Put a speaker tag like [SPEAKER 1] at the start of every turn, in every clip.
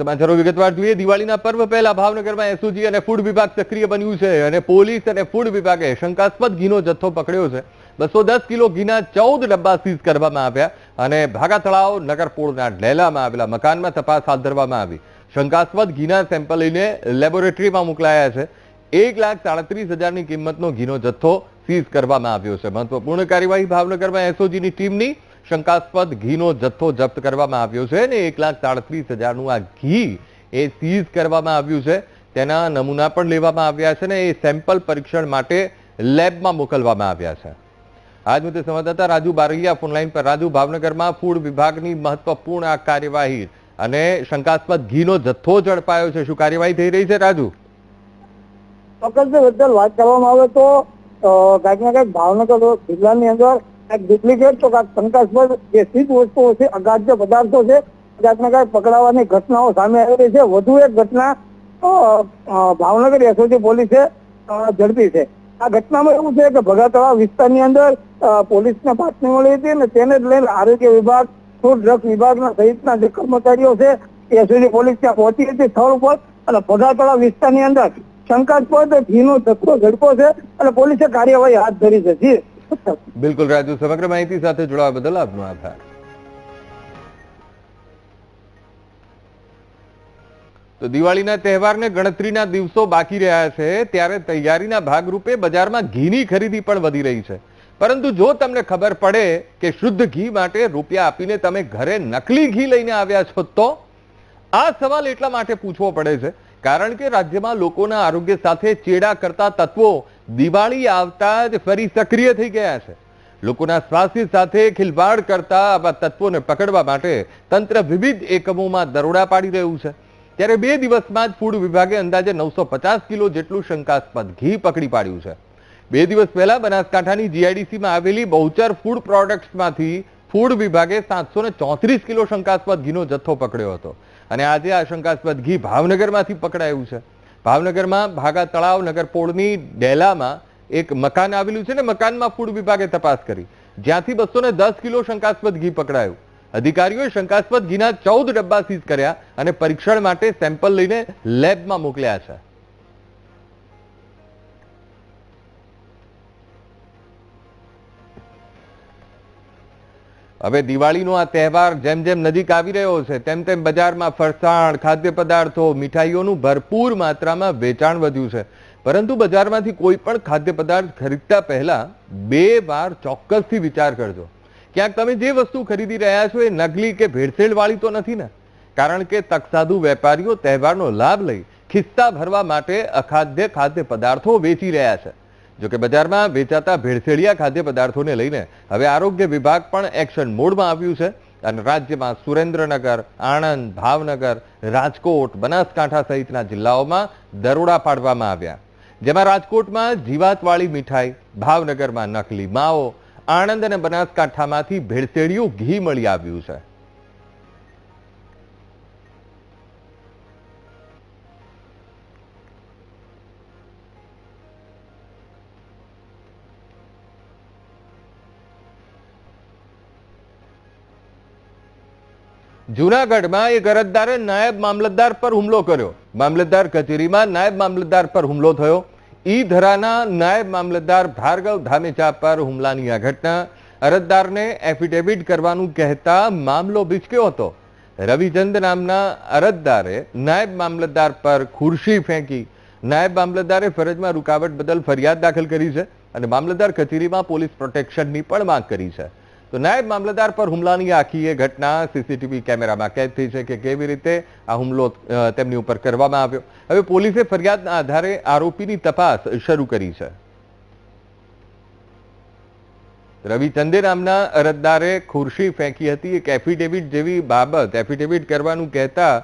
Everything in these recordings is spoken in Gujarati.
[SPEAKER 1] સમાચારો વિગતવાર જોઈએ. દિવાળીના પર્વ પહેલા ભાવનગરમાં એસઓજી અને ફૂડ વિભાગ સક્રિય બન્યું છે અને પોલીસ અને ફૂડ વિભાગે શંકાસ્પદ ઘીનો જથ્થો પકડ્યો છે. બસો દસ કિલો ઘીના ચૌદ ડબ્બા સીઝ કરવામાં આવ્યા અને ભાગા તળાવ નગરપોળના ડેલામાં આવેલા મકાનમાં તપાસ હાથ ધરવામાં આવી. શંકાસ્પદ ઘીના સેમ્પલ લઈને લેબોરેટરીમાં મોકલાયા છે. એક લાખ સાડત્રીસ હજારની કિંમતનો ઘીનો જથ્થો સીઝ કરવામાં આવ્યો છે. મહત્વપૂર્ણ કાર્યવાહી ભાવનગરમાં એસઓજીની ટીમની શંકાસ્પદ ઘીનો જથ્થો જપ્ત કરવામાં આવ્યો છે અને એક લાખ સાડત્રીસ હજારનું આ ઘી એ સીઝ કરવામાં આવ્યું છે. તેના નમૂના પણ લેવામાં આવ્યા છે ને એ સેમ્પલ પરીક્ષણ માટે લેબમાં મોકલવામાં આવ્યા છે. આજ મુદ્દે સંવાદદાતા રાજુ બારૈયા ફોનલાઈન પર. રાજુ, ભાવનગરમાં ફૂડ વિભાગની મહત્વપૂર્ણ આ કાર્યવાહી અને શંકાસ્પદ ઘીનો જથ્થો ઝડપાયો છે. શું કાર્યવાહી થઈ રહી છે, રાજુ?
[SPEAKER 2] ચોક્કસ વાત કરવામાં આવે તો કાંઈક ને કાંઈક ભાવનગર જિલ્લાની અંદર ડુપ્લિકેટ તો કાંઈક શંકાસ્પદ જે સિદ્ધ વસ્તુઓ છે, અગાધ્ય પદાર્થો છે કાંઈક કાંઈક પકડાવાની ઘટનાઓ સામે આવી છે. વધુ એક ઘટના ભાવનગર એસઓજી પોલીસે ઝડપી છે. આ ઘટનામાં એવું છે કે ભગાતળા વિસ્તારની અંદર પોલીસને બાતમી મળી હતી અને તેને જ લઈને આરોગ્ય વિભાગ, ફૂડ ડ્રગ વિભાગના સહિતના જે કર્મચારીઓ છે એસઓજી પોલીસ ત્યાં પહોંચી હતી સ્થળ ઉપર અને ભગાતળા વિસ્તારની અંદર શંકાસ્પદ ઘીનો જથ્થો ઝડપો છે અને પોલીસે કાર્યવાહી હાથ ધરી છે. જી.
[SPEAKER 1] બિલકુલ રાજુ, સમગ્ર માહિતી સાથે જોડાવા બદલ આપનો આભાર. તો દિવાળીના તહેવારને ગણતરીના દિવસો બાકી રહ્યા છે, ત્યારે તૈયારીના ભાગરૂપે બજારમાં ઘીની ખરીદી પણ વધી રહી છે. પરંતુ જો તમને ખબર પડે કે શુદ્ધ ઘી માટે રૂપિયા આપીને તમે ઘરે નકલી ઘી લઈને આવ્યા છો તો? આ સવાલ એટલા માટે પૂછવો પડે છે કારણ કે રાજ્યમાં લોકોના આરોગ્ય સાથે ચેડા કરતા તત્વો દિવાળી આવતા જ ફરી સક્રિય થઈ ગયા છે. લોકોના સ્વાસ્થ્ય સાથે ખિલવાડ કરતા આવા તત્વોને પકડવા માટે તંત્ર વિવિધ એકમોમાં દરોડા પાડી રહ્યું છે. ત્યારે બે દિવસમાં જ ફૂડ વિભાગે અંદાજે નવસો પચાસ કિલો જેટલું શંકાસ્પદ ઘી પકડી પાડ્યું છે. બે દિવસ પહેલા બનાસકાંઠાની જીઆઈડીસીમાં આવેલી બહુચર ફૂડ પ્રોડક્ટ્સમાંથી ફૂડ વિભાગે સાતસો ચોત્રીસ કિલો શંકાસ્પદ ઘીનો જથ્થો પકડ્યો હતો. અને આજે આ શંકાસ્પદ ઘી ભાવનગરમાંથી પકડાયું છે. ભાવનગરમાં ભાગા તળાવ નગરપોળની ડેલામાં એક મકાન આવેલું છે ને મકાનમાં ફૂડ વિભાગે તપાસ કરી. જ્યાંથી બસો કિલો શંકાસ્પદ ઘી પકડાયું. અધિકારીઓએ શંકાસ્પદ ઘીના ચૌદ ડબ્બા સીઝ કર્યા અને પરીક્ષણ માટે સેમ્પલ લઈને લેબમાં મોકલ્યા છે. હવે દિવાળીનો આ તહેવાર જેમ જેમ નજીક આવી રહ્યો છે, તેમ તેમ બજારમાં ફરસાણ, ખાદ્ય પદાર્થો, મીઠાઈઓનું ભરપૂર માત્રામાં વેચાણ વધ્યું છે. પરંતુ બજારમાંથી કોઈ પણ ખાદ્ય પદાર્થ ખરીદતા પહેલા બે વાર ચોક્કસથી વિચાર કરજો. ક્યાંક તમે જે વસ્તુ ખરીદી રહ્યા છો એ નકલી કે ભેળસેળ વાળી તો નથી ને? કારણ કે તકસાધુ વેપારીઓ તહેવારનો લાભ લઈ ખિસ્સા ભરવા માટે અખાદ્ય ખાદ્ય પદાર્થો વેચી રહ્યા છે. જોકે બજારમાં વેચાતા ભેળસેળિયા ખાદ્ય પદાર્થોને લઈને હવે આરોગ્ય વિભાગ પણ એક્શન મોડમાં આવ્યું છે અને રાજ્યમાં સુરેન્દ્રનગર, આણંદ, ભાવનગર, રાજકોટ, બનાસકાંઠા સહિતના જિલ્લાઓમાં દરોડા પાડવામાં આવ્યા. જેમાં રાજકોટમાં જીવાતવાળી મીઠાઈ, ભાવનગરમાં નકલી માવો, આણંદ અને બનાસકાંઠામાંથી ભેળસેળિયું ઘી મળી આવ્યું છે. જૂનાગઢમાં એક અરજદારે નાયબ મામલતદાર પર હુમલો કર્યો. મામલતદાર કચેરીમાં નાયબ મામલતદાર પર હુમલો થયો. ઈ ધરાના નાયબ મામલતદાર ભાર્ગવ ધામેચા પર હુમલાની આ ઘટના અરજદારને એફિડેવિટ કરવાનું કહેતા મામલો બિચક્યો હતો. રવિચંદ નામના અરજદારે નાયબ મામલતદાર પર ખુરશી ફેંકી નાયબ મામલતદારે ફરજમાં રૂકાવટ બદલ ફરિયાદ દાખલ કરી છે અને મામલતદાર કચેરીમાં પોલીસ પ્રોટેક્શનની પણ માંગ કરી છે. તો નાયબ મામલતદાર પર હુમલાની આખી એ ઘટના સીસીટીવી કેમેરામાં કેદ થઈ છે કે કેવી રીતે આ હુમલો તેમની ઉપર કરવામાં આવ્યો. હવે પોલીસે ફરિયાદના આધારે આરોપીની તપાસ શરૂ કરી છે. રવિચંદે નામના અરજદારે ખુરશી ફેંકી હતી, એક એફિડેવિટ જેવી બાબત એફિડેવિટ કરવાનું કહેતા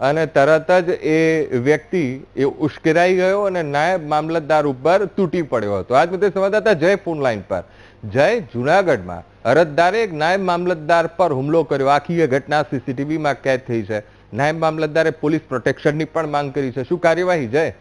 [SPEAKER 1] અને તરત જ એ વ્યક્તિ એ ઉશ્કેરાઈ ગયો અને નાયબ મામલતદાર ઉપર તૂટી પડ્યો હતો. આજ મુદ્દે સંવાદદાતા જય ફોન લાઈન પર. જય જુનાગઢમાં. અરજદારે એક નાયબ મામલતદાર પર હુમલો કર્યો. આખી એ ઘટના સીસીટીવીમાં કેદ થઈ છે. નાયબ મામલતદારે પોલીસ પ્રોટેક્શનની પણ માંગ કરી છે. શું કાર્યવાહી? જય.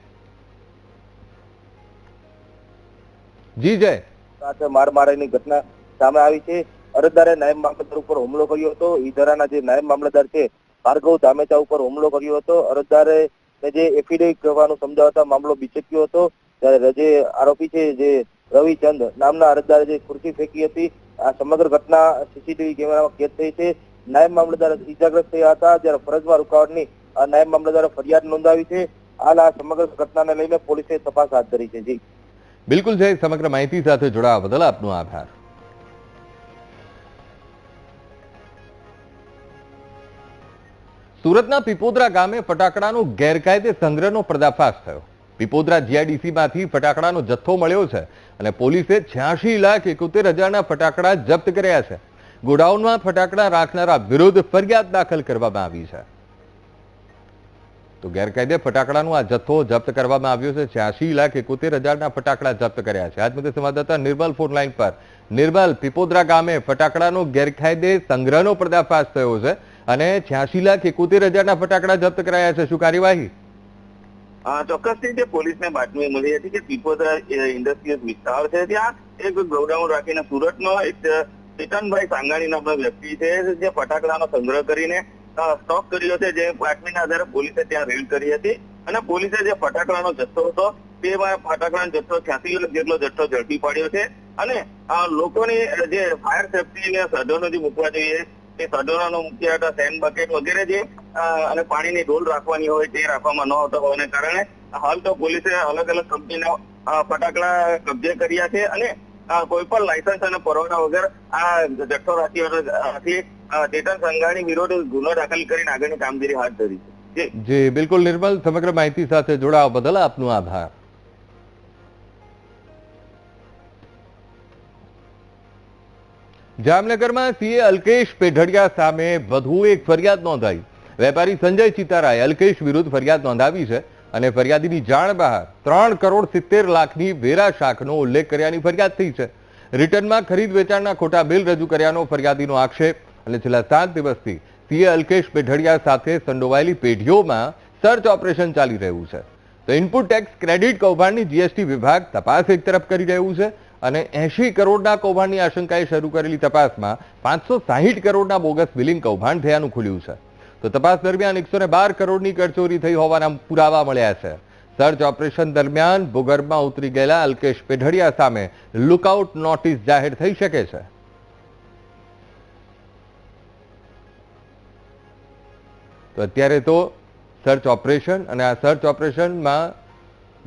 [SPEAKER 1] જી, જય.
[SPEAKER 3] સાથે માર મારાની ઘટના સામે આવી છે. અરજદારે નાયબ મામલતદાર ઉપર હુમલો કર્યો હતો. ઈધરાના જે નાયબ મામલતદાર છે, ભાર્ગવ ધામેચા ઉપર હુમલો કર્યો હતો. અરજદારે જે એફિડેવિટ કરવાનું સમજાવતા મામલો બિચક્યો હતો. ત્યારે જે આરોપી છે, જે રવિચંદ નામના અરજદારે જે ખુરશી ફેંકી હતી આ સમગ્ર ઘટના સીસીટીવી કેમેરામાં કેદ થઈ છે. નાયબ મામલતદાર ઇજાગ્રસ્ત થયા હતા જ્યારે ફરજમાં રૂકાવટની નાયબ મામલતદારે ફરિયાદ નોંધાવી છે. હાલ આ સમગ્ર ઘટનાને લઈને પોલીસે તપાસ હાથ ધરી છે. જી.
[SPEAKER 1] બિલકુલ જય સમગ્ર માહિતી સાથે જોડાવા બદલ આપનો આભાર. સુરતના પીપોદરા ગામે ફટાકડાનો ગેરકાયદે સંગ્રહનો પર્દાફાશ થયો. પીપોદરા જીઆઈડીસીમાંથી ફટાકડાનો જથ્થો મળ્યો છે અને પોલીસે છ્યાસી લાખ એકોતેર હજારના ફટાકડા જપ્ત કર્યા છે. ગોડાઉનમાં ફટાકડા રાખનારા વિરુદ્ધ ફરિયાદ દાખલ કરવામાં આવી છે. તો ગેરકાયદે ફટાકડાનો આ જથ્થો જપ્ત કરવામાં આવ્યો છે. છ્યાસી લાખ એકોતેર હજારના ફટાકડા જપ્ત કર્યા છે. આજ મુદ્દે સંવાદદાતા નિર્મલ ફોન લાઈન પર. નિર્મલ, પીપોદરા ગામે ફટાકડાનો ગેરકાયદે સંગ્રહનો પર્દાફાશ થયો છે અને છ્યાસી લાખ એકોતેર હજારના ફટાકડા જપ્ત કરાયા છે. શું કાર્યવાહી?
[SPEAKER 4] અ, રીતે પોલીસને બાતમી મળી હતી કે પીપોદરા ઇન્ડસ્ટ્રીયલ વિસ્તાર છે. ત્યાં એક ગોડાઉન રાખીને સુરતનો એક ચેતનભાઈ સાંગાણી નામનો વ્યક્તિ છે જે ફટાકડાનો સંગ્રહ કરીને સ્ટોક કર્યો છે જે બાતમીના આધારે પોલીસે ત્યાં રેડ કરી હતી. અને પોલીસે જે ફટાકડાનો જથ્થો હતો તે ફટાકડાનો જથ્થો છ્યાસી જેટલો જથ્થો ઝડપી પાડ્યો છે. અને લોકોની જે ફાયર સેફટીને સાધનો જે મૂકવા જોઈએ તે સાધનોનો મુખ્ય હતા સેન્ડ બકેટ વગેરે જે અને પાણીની ઢોલ રાખવાની હોય તે રાખવામાં ન આવતા હોવાને કારણે હાલ તો પોલીસે અલગ અલગ કંપનીના ફટાકડા કબજે કર્યા છે અને કોઈ પણ લાયસન્સ અને પરવાના વગર આ જથ્થો રાખી ચેતન સંઘાણી વિરોધ ગુનો દાખલ કરીને આગળની કામગીરી હાથ ધરી છે. જી,
[SPEAKER 1] બિલકુલ નિર્મલ, સમગ્ર માહિતી સાથે જોડાવા બદલ આપનો આભાર. જામનગરમાં સીએ અલ્કેશ પેઢડિયા સામે વધુ એક ફરિયાદ નોંધાઈ. વેપારી સંજય ચિતારાએ અલ્કેશ વિરુદ્ધ ફરિયાદ નોંધાવી છે અને ફરિયાદીની જાણ બહાર ત્રણ કરોડ સિત્તેર લાખની વેરા શાખનો ઉલ્લેખ કર્યાની ફરિયાદ થઈ છે. રિટર્નમાં ખરીદ વેચાણના ખોટા બિલ રજૂ કર્યાનો ફરિયાદીનો આક્ષેપ અને છેલ્લા સાત દિવસથી સીએ અલ્કેશ પેઢડિયા સાથે સંડોવાયેલી પેઢીઓમાં સર્ચ ઓપરેશન ચાલી રહ્યું છે. તો ઇનપુટ ટેક્સ ક્રેડિટ કૌભાંડની જીએસટી વિભાગ તપાસ એક તરફ કરી રહ્યું છે અને એંશી કરોડના કૌભાંડની આશંકાએ શરૂ કરેલી તપાસમાં પાંચસો સાહીઠ કરોડના બોગસ બિલિંગ કૌભાંડ થયાનું ખુલ્યું છે. તો તપાસ દરમિયાન એકસો બાર કરોડની કરચોરી થઈ હોવાના પુરાવા મળ્યા છે. સર્ચ ઓપરેશન દરમિયાન ભૂગર્ભમાં ઉતરી ગયેલા અલ્કેશ પેઢડિયા સામે લુકઆઉટ નોટિસ જાહેર થઈ શકે છે. તો અત્યારે તો સર્ચ ઓપરેશન અને આ સર્ચ ઓપરેશનમાં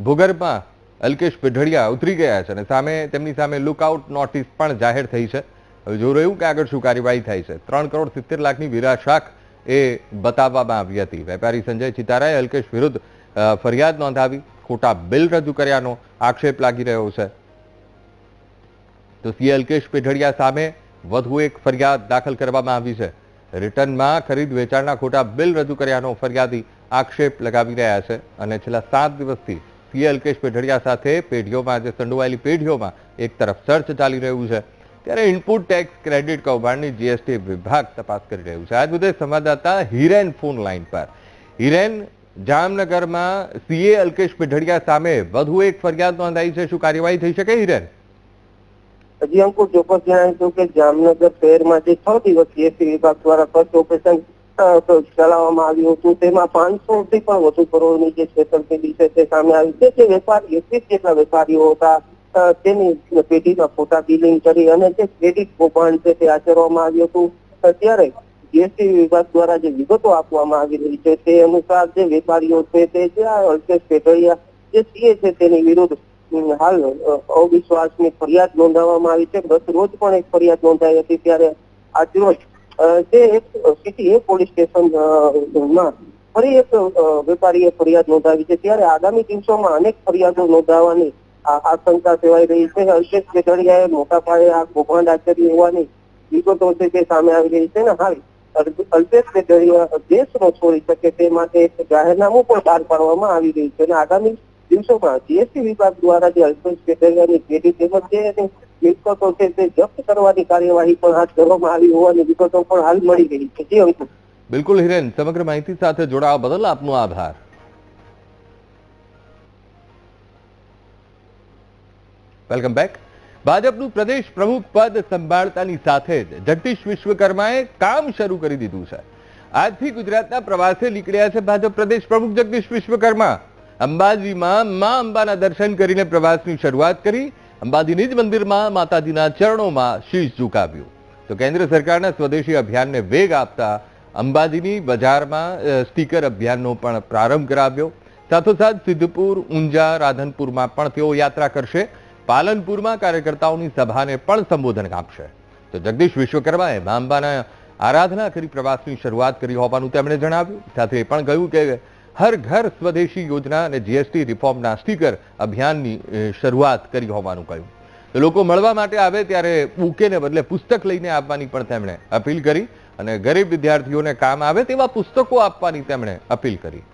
[SPEAKER 1] ભૂગર્ભમાં અલ્કેશ પેઢડિયા ઉતરી ગયા છે અને સામે તેમની સામે લુકઆઉટ નોટિસ પણ જાહેર થઈ છે. હવે જોઈ રહ્યું કે આગળ શું કાર્યવાહી થાય છે. ત્રણ કરોડ સિત્તેર લાખની વિરા શાખ એ બતાવવામાં આવી હતી. વેપારી સંજય ચિતારાએ અલ્કેશ વિરુદ્ધ ફરિયાદ નોંધાવી, ખોટા બિલ રજૂ કર્યાનો આક્ષેપ લાગી રહ્યો છે. તો સી અલ્કેશ પેઢડિયા સામે વધુ એક ફરિયાદ દાખલ કરવામાં આવી છે. રિટર્નમાં ખરીદ વેચાણના ખોટા બિલ રજૂ કર્યાનો ફરિયાદી આક્ષેપ લગાવી રહ્યા છે અને છેલ્લા સાત દિવસથી સી અલ્કેશ પેઢડિયા સાથે પેઢીઓમાં આજે સંડોવાયેલી પેઢીઓમાં એક તરફ સર્ચ ચાલી રહ્યું છે. ત્યારે ઇનપુટ ટેક્સ ક્રેડિટ કૌભાંડની જીએસટી વિભાગ તપાસ કરી રહ્યું છે. આજ મુદ્દે સંવાદદાતા હિરેન ફોન લાઈન પર. હિરેન, જામનગરમાં સીએ અલ્કેશ પેઢડિયા સામે વધુ એક ફરિયાદ નોંધાઈ છે. શું કાર્યવાહી થઈ શકે હિરેન?
[SPEAKER 2] હજી અંકુર ચોક્કસ જણાવીશું કે જામનગર શહેરમાં જે છ દિવસ જીએસટી વિભાગ દ્વારા ફર્સ્ટ ઓપરેશન ચલાવવામાં આવ્યું હતું. તેમાં પાંચસો થી પણ વધુ કરોડની જે છેતરપિંડી છે તે સામે આવી છે. જે વેપારી એકવીસ જેટલા વેપારીઓ હતા તેની પેઢીના ખોટા બિલિંગ કરી અને જે ક્રેડિટ કૌભાંડ છે તે આચરવામાં આવ્યું હતું. ત્યારે જીએસટી વિભાગ દ્વારા જે વિગતો આપવામાં આવી રહી છે તે અનુસાર જે વેપારીઓ છે તે જે આ અલ્કેશ પેટરિયા જે સીએ છે તેની વિરુદ્ધ હાલ અવિશ્વાસની ફરિયાદ નોંધાવવામાં આવી છે. ગત રોજ પણ એક ફરિયાદ નોંધાઈ હતી ત્યારે આજરોજ એક સિટી પોલીસ સ્ટેશનમાં ફરી એક વેપારીએ ફરિયાદ નોંધાવી છે. ત્યારે આગામી દિવસોમાં અનેક ફરિયાદો નોંધાવવાની આશંકા સેવાઈ રહી છે. અલ્પેશ કેટડિયાએ મોટા પાયે આ કૌભાંડ આચર્યું હોવાની વિગતો છે તે સામે આવી રહી છે. ને હાલ અલ્પ- અલ્પેશ કેટડિયા દેશ ન છોડી શકે તે માટે એક જાહેરનામું પણ બહાર પાડવામાં આવી રહ્યું છે. અને આગામી દિવસોમાં જીએસટી વિભાગ દ્વારા જે અલ્પેશ કેટડિયાની પેઢી તેમજ જે મિલકતો છે તે જપ્ત કરવાની કાર્યવાહી પણ હાથ ધરવામાં આવી હોવાની વિગતો પણ હાલ મળી ગઈ છે. જી અંકુર.
[SPEAKER 1] બિલકુલ હિરેન, સમગ્ર માહિતી સાથે જોડાવા બદલ આપનો આભાર. Welcome back. ભાજપનું પ્રદેશ પ્રમુખ પદ સંભાળતાની સાથે જ જગદીશ વિશ્વકર્માએ કામ શરૂ કરી દીધું છે. આજથી ગુજરાતના પ્રવાસે નીકળ્યા છે ભાજપ પ્રદેશ પ્રમુખ જગદીશ વિશ્વકર્મા. અંબાજીમાં મા અંબાના દર્શન કરીને પ્રવાસની શરૂઆત કરી અંબાજીની જ મંદિરમાં માતાજીના ચરણોમાં શીશ ઝુકાવ્યું. તો કેન્દ્ર સરકારના સ્વદેશી અભિયાનને વેગ આપતા અંબાજીની બજારમાં સ્ટીકર અભિયાનનો પણ પ્રારંભ કરાવ્યો. સાથોસાથ સિદ્ધપુર, ઊંઝા, રાધનપુરમાં પણ તેઓ યાત્રા કરશે. પાલનપુરમાં કાર્યકર્તાઓની સભાને પણ સંબોધન આપશે તો જગદીશ વિશ્વકર્માએ મા અંબાના આરાધના કરી પ્રવાસની શરૂઆત કરી હોવાનું તેમણે જણાવ્યું. સાથે એ પણ કહ્યું કે હર ઘર સ્વદેશી યોજના અને જીએસટી રિફોર્મ નાસ્તિકર અભિયાનની શરૂઆત કરી હોવાનું કહ્યું. લોકો મળવા માટે આવે ત્યારે બુકેને બદલે પુસ્તક લઈને આપવાની પણ તેમણે અપીલ કરી અને ગરીબ વિદ્યાર્થીઓને કામ આવે તેવા પુસ્તકો આપવાની તેમણે અપીલ કરી.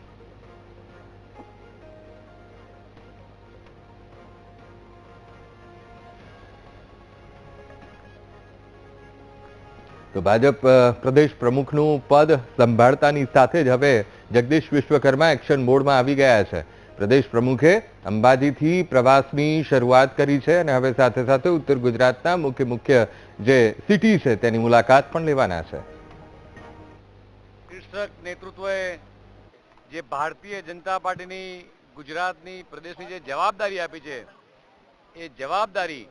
[SPEAKER 1] તો ભાજપ પ્રદેશ પ્રમુખનું પદ સંભાળતાની સાથે જ હવે જગદીશ વિશ્વકર્મા એક્શન મોડમાં આવી ગયા છે. પ્રદેશ પ્રમુખે અંબાજીથી પ્રવાસની શરૂઆત કરી છે અને હવે સાથે સાથે ઉત્તર ગુજરાતના મુખ્ય મુખ્ય જે સિટી છે તેની મુલાકાત પણ લેવાના છે.
[SPEAKER 5] શીર્ષક નેતૃત્વએ જે ભારતીય જનતા પાર્ટીની ગુજરાતની પ્રદેશની જે જવાબદારી આપી છે, એ જવાબદારી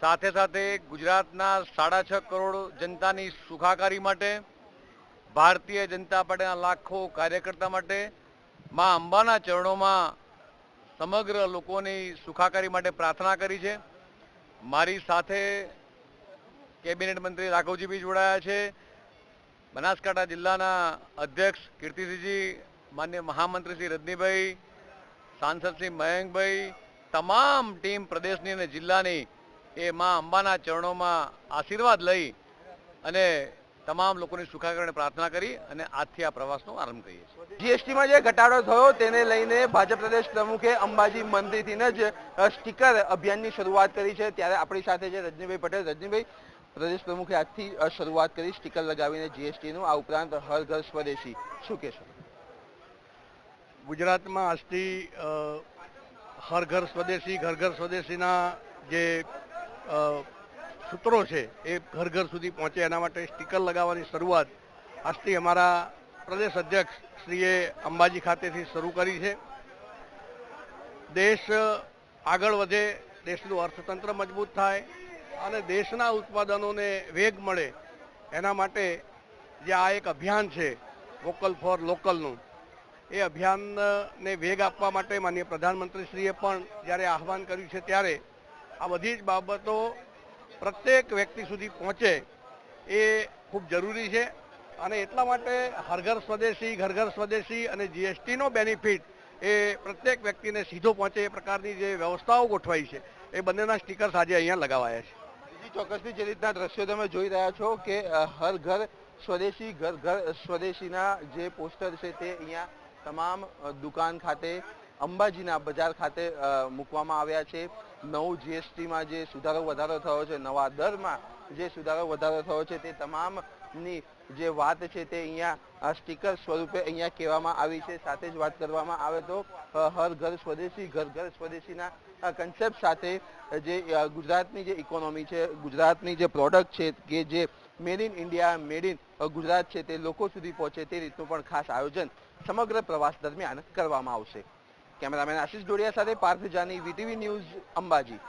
[SPEAKER 5] સાથે સાથે ગુજરાતના સાડા છ કરોડ જનતાની સુખાકારી માટે, ભારતીય જનતા પાર્ટીના લાખો કાર્યકર્તા માટે, માં અંબાના ચરણોમાં સમગ્ર લોકોની સુખાકારી માટે પ્રાર્થના કરી છે. મારી સાથે કેબિનેટ મંત્રી રાઘવજીભાઈ જોડાયા છે. બનાસકાંઠા જિલ્લાના અધ્યક્ષ કીર્તિસિંહજી, માન્ય મહામંત્રી શ્રી રજનીભાઈ, સાંસદ શ્રી મયંકભાઈ, તમામ ટીમ પ્રદેશની અને જિલ્લાની એ માં અંબાના ચરણોમાં આશીર્વાદ લઈ અને તમામ લોકોની સુખાકરણે પ્રાર્થના કરી અને આજથી આ પ્રવાસનો આરંભ કરીએ છીએ.
[SPEAKER 6] જીએસટીમાં જે ઘટાડો થયો તેને લઈને ભાજપ પ્રદેશ પ્રમુખે અંબાજી મંદિરથી જ સ્ટીકર અભિયાનની શરૂઆત કરી છે. ત્યારે આપણી સાથે છે રજનીભાઈ પટેલ. રજનીભાઈ પ્રદેશ પ્રમુખે આજથી શરૂઆત કરી સ્ટીકર લગાવીને જીએસટીનું. આ ઉપરાંત હર ઘર સ્વદેશી. શું કહેશો?
[SPEAKER 5] ગુજરાતમાં આજથી હર ઘર સ્વદેશી ઘર ઘર સ્વદેશીના જે સૂત્રો છે, એ ઘર ઘર સુધી પહોંચે એના માટે સ્ટીકર લગાવવાની શરૂઆત આજથી અમારા પ્રદેશ અધ્યક્ષ શ્રીએ અંબાજી ખાતેથી શરૂ કરી છે. દેશ આગળ વધે, દેશનું અર્થતંત્ર મજબૂત થાય અને દેશના ઉત્પાદનોને વેગ મળે એના માટે જે આ એક અભિયાન છે, વોકલ ફોર લોકલનું, એ અભિયાનને વેગ આપવા માટે માનનીય પ્રધાનમંત્રીશ્રીએ પણ જ્યારે આહવાન કર્યું છે ત્યારે આ બધી જ બાબતો પ્રત્યેક વ્યક્તિ સુધી પહોંચે એ ખૂબ જરૂરી છે. અને એટલા માટે હર ઘર સ્વદેશી, ઘર ઘર સ્વદેશી અને જીએસટીનો બેનિફિટ એ પ્રત્યેક વ્યક્તિને સીધો પહોંચે એ પ્રકારની જે વ્યવસ્થાઓ ગોઠવાઈ છે, એ બંનેના સ્ટીકર્સ આજે અહીંયા લગાવાયા છે.
[SPEAKER 6] બીજી ચોક્કસથી જે રીતના દ્રશ્યો તમે જોઈ રહ્યા છો કે હર ઘર સ્વદેશી, ઘર ઘર સ્વદેશીના જે પોસ્ટર છે તે અહીંયા તમામ દુકાન ખાતે, અંબાજીના બજાર ખાતે મૂકવામાં આવ્યા છે. નવું જીએસટીમાં જે સુધારો વધારો થયો છે, નવા દરમાં જે સુધારો વધારો થયો છે, તે તમામની જે વાત છે તે અહીંયા સ્ટીકર સ્વરૂપે અહીંયા કહેવામાં આવી છે. સાથે જ વાત કરવામાં આવે તો હર ઘર સ્વદેશી, ઘર ઘર સ્વદેશીના કન્સેપ્ટ સાથે જે ગુજરાતની જે ઇકોનોમી છે, ગુજરાતની જે પ્રોડક્ટ છે કે જે made in India made in Gujarat છે તે લોકો સુધી પહોંચે તે રીતનું પણ ખાસ આયોજન સમગ્ર પ્રવાસ દરમિયાન કરવામાં આવશે. કેમેરામેન આશિષ ડોડિયા સાથે પાર્થ જાની વીટીવી ન્યૂઝ અંબાજી.